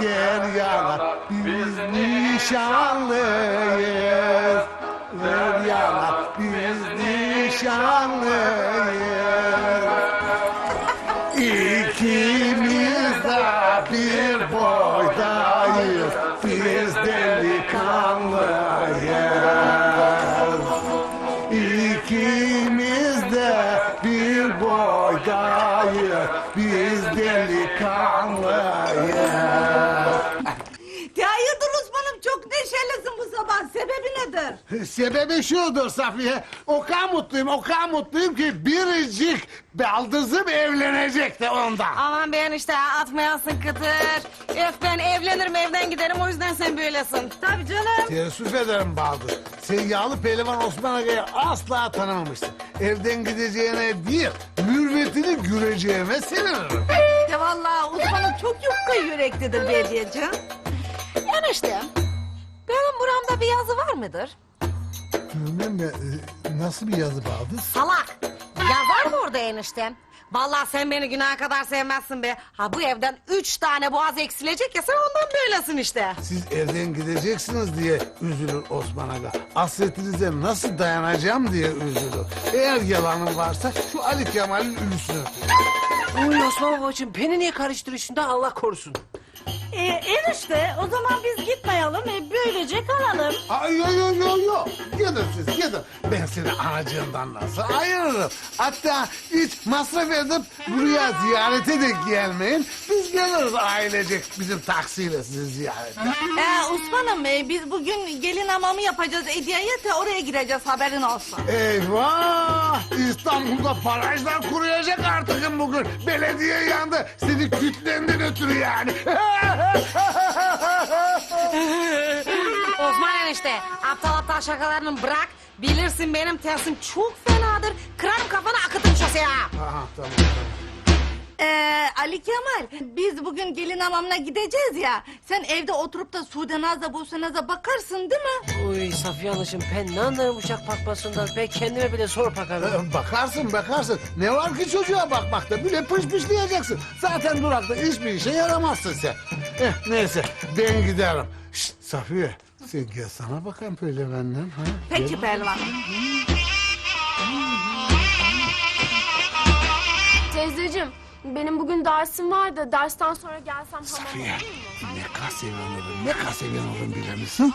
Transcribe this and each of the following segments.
gel yana biz nişanlıyız. Ver yana biz nişanlıyız. İkimiz de bir boydayız. Sebebi nedir? Sebebi şudur Safiye. O kadar mutluyum, o kadar mutluyum ki biricik baldızım evlenecek de ondan. Aman ben işte atmayasın kıtır. Öf ben evlenirim evden giderim o yüzden sen böylesin. Tabii canım. Teessüf ederim Bahadır. Sen yağlı pehlivan Osman Aga'yı asla tanımamışsın. Evden gideceğine değil, mürvetini göreceğime sevinirim. Ya vallahi Osman'ım çok yufka yüreklidir Bediyeciğim. Enişte benim buramda bir yazı var mıdır? Bilmem ya, e, nasıl bir yazı Bahadır? Salak. Yazar mı orada eniştem? Vallahi sen beni günaha kadar sevmezsin be. Ha bu evden üç tane boğaz eksilecek ya sen ondan böylesin işte. Siz evden gideceksiniz diye üzülür Osman Aga. Hasretinize nasıl dayanacağım diye üzülür. Eğer yalanım varsa şu Ali Kemal'in ülüsünü öpeyim. Uy Osman babacığım beni niye karıştırıyorsun da Allah korusun. Ee, enişte o zaman biz gitmeyelim. E, böylece kalalım. Ay yo yo yo yo. Gidin siz gidin. Ben seni anacığından nasıl ayırırım. Hatta hiç masraf edip buraya ziyarete de gelmeyin. Biz geliriz ailecek bizim taksiyle sizi ziyarete. Ee, Osman'ım e, biz bugün gelin hamamı yapacağız Hediye'ye de oraya gireceğiz haberin olsun. Eyvah! İstanbul'da barajlar kuruyacak artık bugün. Belediye yandı. Seni kütlenden ötürü yani. Osman enişte aptal aptal şakalarını bırak. Bilirsin benim tersim çok fenadır. Kırarım kafanı akıtırım şoseye. ha. Aha tamam tamam. Ee, Ali Kemal biz bugün gelin hamamına gideceğiz ya. Sen evde oturup da Sude Naz'a Buse Naz'a bakarsın değil mi? Uy Safiye Hanımcığım ben ne anlarım uçak bakmasından. Ben kendime bile sor bakarım. Ee, Bakarsın bakarsın. Ne var ki çocuğa bakmakta? Bile pışpışlayacaksın. Zaten durakta hiçbir işe yaramazsın sen. Eh, neyse ben giderim. Şşt Safiye sen gel sana böyle benden. Ha? Peki pehlivan. Teyzeciğim, benim bugün dersim var da dersten sonra gelsem hamama Safiye olur mu? ne kadar sevinirim ne kadar sevinirim bilir misin?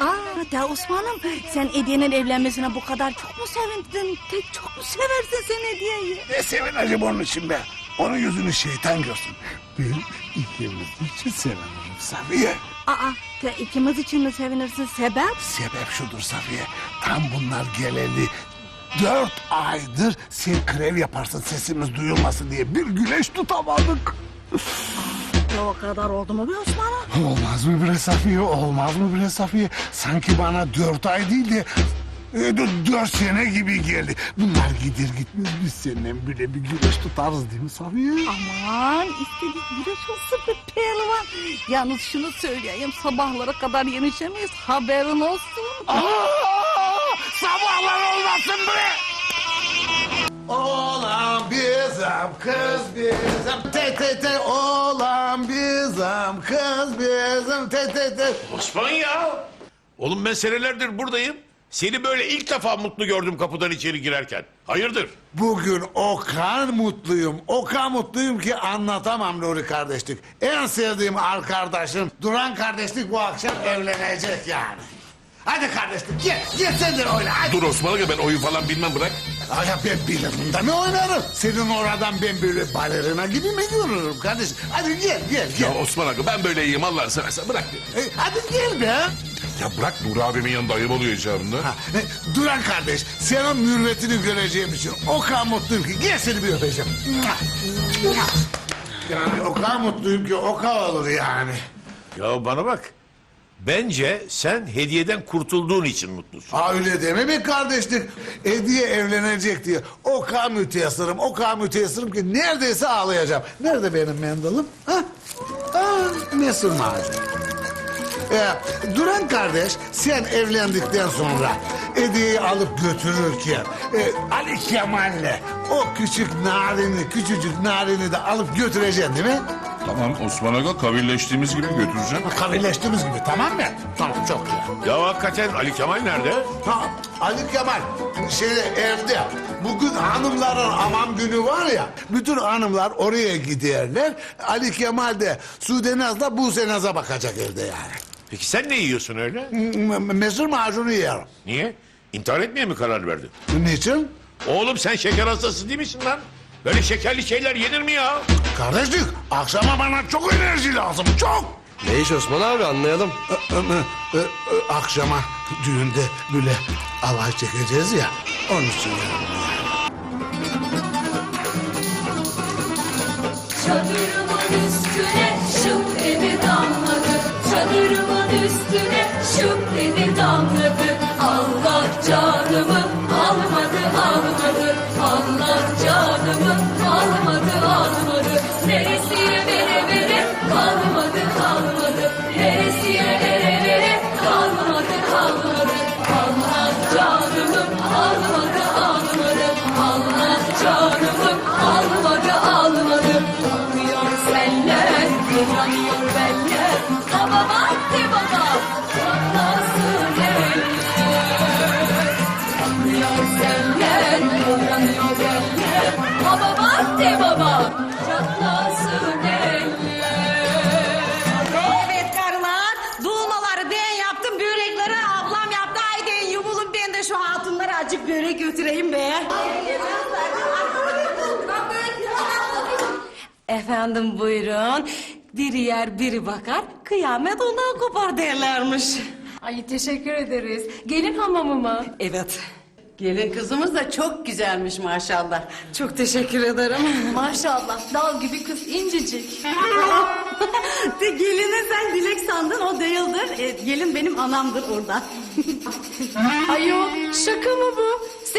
Aa de Osman'ım sen Hediye'nin evlenmesine bu kadar çok mu sevindin? Tek çok mu seversin sen Hediye'yi? Ne sevineceğim onun için be. Onun yüzünü şeytan görsün. Ben ikimiz için sevinirim Safiye. Aa de ikimiz için mi sevinirsin sebep? Sebep şudur Safiye. Tam bunlar geleli dört aydır sen grev yaparsın sesimiz duyulmasın diye bir güneş tutamadık. O kadar oldu mu be Osman'ım? Olmaz mı bre Safiye? Olmaz mı bre Safiye? Sanki bana dört ay değil de e, d- dört sene gibi geldi. Bunlar gider gitmez biz seninle bile bir güneş tutarız değil mi Safiye? Aman istedik güneş olsun be pehlivan. Yalnız şunu söyleyeyim sabahlara kadar yenişemeyiz haberin olsun. Aa, olmasın bre! Oğlan bizim, kız bizim, te te te. Oğlan bizim, kız bizim, te te te. Osman ya. Oğlum ben senelerdir buradayım. Seni böyle ilk defa mutlu gördüm kapıdan içeri girerken. Hayırdır? Bugün o kadar mutluyum, o kadar mutluyum ki anlatamam Nuri kardeşlik. En sevdiğim arkadaşım Duran kardeşlik bu akşam evlenecek yani. Hadi kardeşlik gel, gel sen de oyna hadi. Dur Osman Aga ben oyun falan bilmem bırak. Ay ya ben bilirim de mi oynarım? Senin oradan ben böyle balerina gibi mi görürüm kardeşim? Hadi gel, gel, Ya gel. Osman Aga ben böyle iyiyim Allah'ını seversen bırak. E, hadi gel be. Ya bırak Nuri abimin yanında ayıp oluyor icabında. Ha, e, Duran kardeş, senin mürvetini göreceğim için o kadar mutluyum ki gel seni bir öpeceğim. Yani o kadar mutluyum ki o kadar olur yani. Ya bana bak. Bence sen hediyeden kurtulduğun için mutlusun. Ha öyle deme be kardeşlik. Hediye evlenecek diye o kadar müteessırım, o kadar müteessırım ki neredeyse ağlayacağım. Nerede benim mendilim? Ha? Ha, mesur macun. Ee, Duran kardeş sen evlendikten sonra hediyeyi alıp götürürken e, Ali Kemal'le o küçük narini, küçücük narini de alıp götüreceksin değil mi? Tamam Osman Aga kavilleştiğimiz gibi götüreceğim. Kabirleştiğimiz gibi tamam mı? Tamam çok güzel. Ya hakikaten Ali Kemal nerede? Ha, Ali Kemal şeyde evde. Bugün hanımların aman günü var ya. Bütün hanımlar oraya giderler. Ali Kemal de Sude Naz'la Buse Naz'a bakacak evde yani. Peki sen ne yiyorsun öyle? M- Mesur macunu yerim. Niye? İntihar etmeye mi karar verdin? Niçin? Oğlum sen şeker hastası değil misin lan? Böyle şekerli şeyler yenir mi ya? Kardeşlik akşama bana çok enerji lazım çok. Ne iş Osman abi anlayalım. Akşama düğünde böyle alay çekeceğiz ya. Onun için yani. Çadırımın üstüne şıp dedi damladı Çadırımın üstüne şıp dedi damladı Allah canımı almadı almadı Allah canımı almadı Efendim buyurun. Biri yer biri bakar. Kıyamet ondan kopar derlermiş. Ay teşekkür ederiz. Gelin hamamı mı? Evet. Gelin kızımız da çok güzelmiş maşallah. Çok teşekkür ederim. Maşallah dal gibi kız incecik. De gelini sen dilek sandın o değildir. E, gelin benim anamdır orada. Ayol şaka mı bu?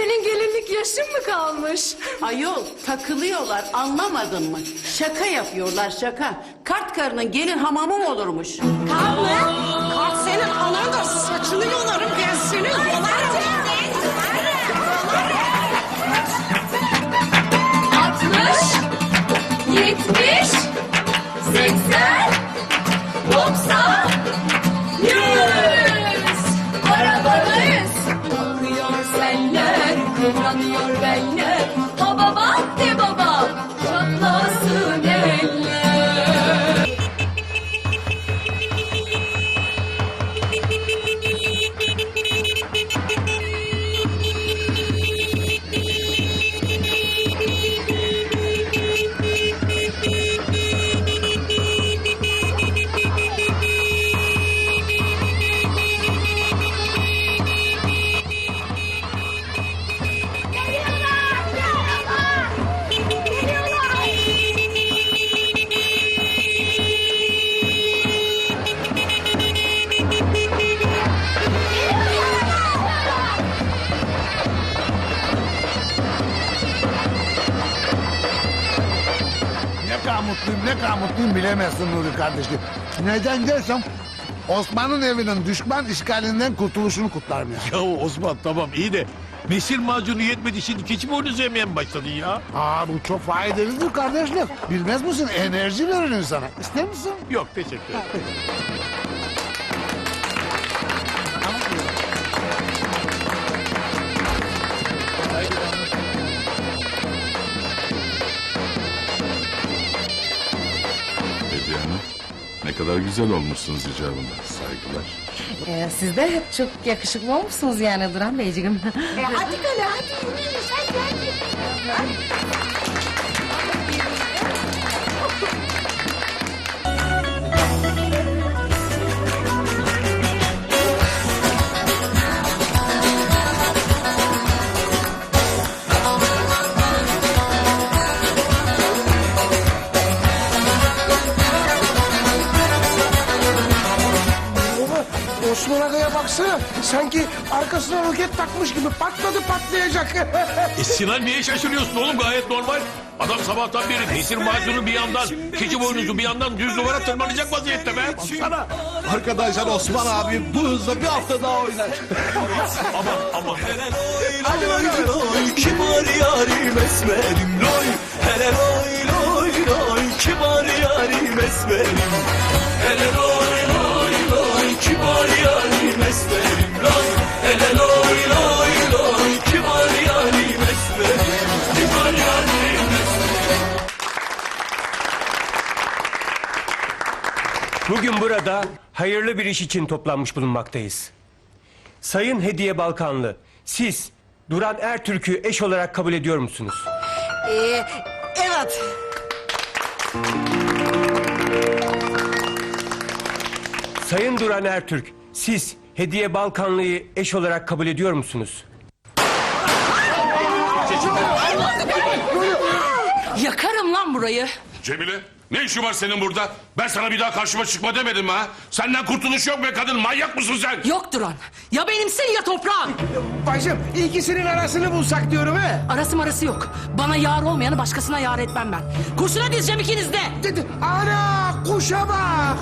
Senin gelinlik yaşın mı kalmış? Ayol takılıyorlar anlamadın mı? Şaka yapıyorlar şaka. Kart karının gelin hamamı mı olurmuş? Kart mı? Kart senin anan da saçını yolarım ben seni yolarım. Altmış, yetmiş, seksen, doksan, ne kadar mutluyum bilemezsin Nuri kardeşim. Neden dersem Osman'ın evinin düşman işgalinden kurtuluşunu kutlarım ya. Ya Osman tamam iyi de mesir macunu yetmedi şimdi keçi boynuzu yemeye mi başladın ya? Aa bu çok faydalıdır kardeşlik. Bilmez misin? Enerji verir insana. İster misin? Yok teşekkür ederim. Ne kadar güzel olmuşsunuz icabında. Saygılar. Ee, siz de çok yakışıklı olmuşsunuz yani Duran Beyciğim. hadi kale hadi yürüyün hadi hadi. Baba baksana. Sanki arkasına roket takmış gibi patladı patlayacak. E Sinan niye şaşırıyorsun oğlum gayet normal. Adam sabahtan beri mesir macunu bir yandan, keçi boynuzu bir yandan düz duvara tırmanacak vaziyette be. Baksana. Arkadaşlar Osman abi bu hızla bir hafta daha oynar. Aman aman. Hadi bakalım. Kim var yarim esmerim loy Hele loy loy loy kibar yarim esmerim Hele loy loy loy kibar yarim esmerim loy Hele loy loy loy kibar yarim esmerim Kibar yarim esmerim Bugün burada hayırlı bir iş için toplanmış bulunmaktayız. Sayın Hediye Balkanlı, siz Duran Ertürk'ü eş olarak kabul ediyor musunuz? Ee, evet. Sayın Duran Ertürk, siz Hediye Balkanlı'yı eş olarak kabul ediyor musunuz? Yakarım lan burayı. Cemile ne işin var senin burada? Ben sana bir daha karşıma çıkma demedim mi ha? Senden kurtuluş yok be kadın manyak mısın sen? Yok Duran. Ya benimsin ya toprağın. Bacım ikisinin arasını bulsak diyorum he. Arası marası yok. Bana yar olmayanı başkasına yar etmem ben. Kurşuna dizeceğim ikiniz de. Dedi, Ana kuşa bak.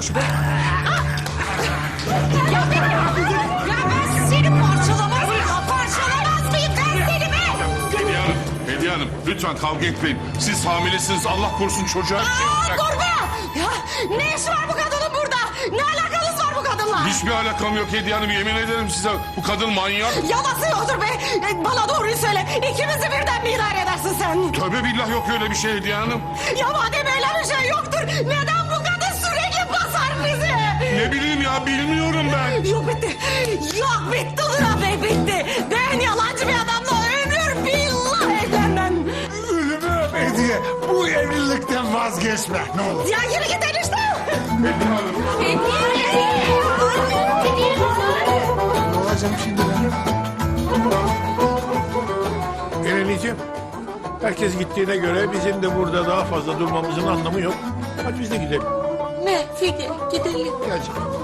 Ya ben seni parçalamaz mıyım? Parçalamaz mıyım ben seni be? Hediye Hanım, Hediye Hanım lütfen kavga etmeyin. Siz hamilesiniz Allah korusun çocuğa bir şey Aa, olacak. dur be! Ya ne işi var bu kadının burada? Ne alakanız var bu kadınla? Hiçbir alakam yok Hediye Hanım yemin ederim size. Bu kadın manyak. Yalansı yoktur be! E, Bana doğruyu söyle. İkimizi birden mi idare edersin sen? Tövbe billah yok öyle bir şey Hediye Hanım. Ya madem öyle bir şey yoktur, neden ya bilmiyorum ben. Yok bitti. Yok bitti Duran Bey bitti. Ben yalancı bir adamla ömür billah evlenmem. Ölümü Hediye. Bu evlilikten vazgeçme. Ne olur. Ya yürü git enişte. Ne olacağım şimdi ben? Ereniciğim, herkes gittiğine göre bizim de burada daha fazla durmamızın anlamı yok. Hadi biz de gidelim. Ne Figen gidelim. Canım.